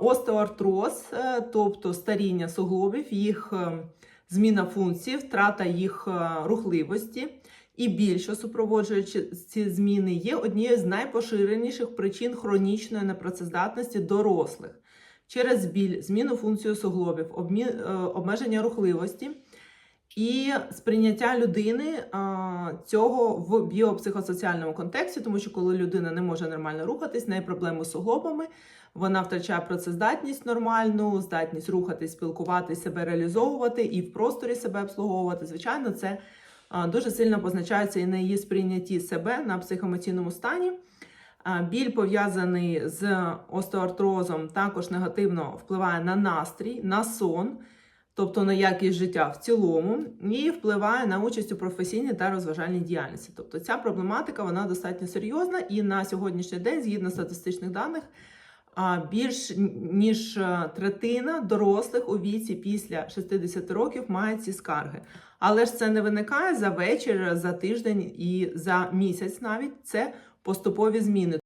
Остеоартроз, е, тобто старіння суглобів, їх е, зміна функцій, втрата їх е, рухливості. І більше супроводжуючи ці зміни, є однією з найпоширеніших причин хронічної непрацездатності дорослих через біль, зміну функції суглобів, обмеження рухливості і сприйняття людини цього в біопсихосоціальному контексті, тому що коли людина не може нормально рухатись, в неї проблеми з суглобами, вона втрачає працездатність нормальну, здатність рухатись, спілкуватись, себе реалізовувати і в просторі себе обслуговувати. Звичайно, це дуже сильно позначається і на її сприйнятті себе на психоемоційному стані. Біль пов'язаний з остеоартрозом також негативно впливає на настрій, на сон, тобто на якість життя в цілому, і впливає на участь у професійній та розважальній діяльності. Тобто ця проблематика вона достатньо серйозна, і на сьогоднішній день, згідно статистичних даних, більш ніж е, третина дорослих у віці після 60 років мають ці скарги. Але ж це не виникає за вечір, за тиждень і за місяць навіть. Це поступові зміни.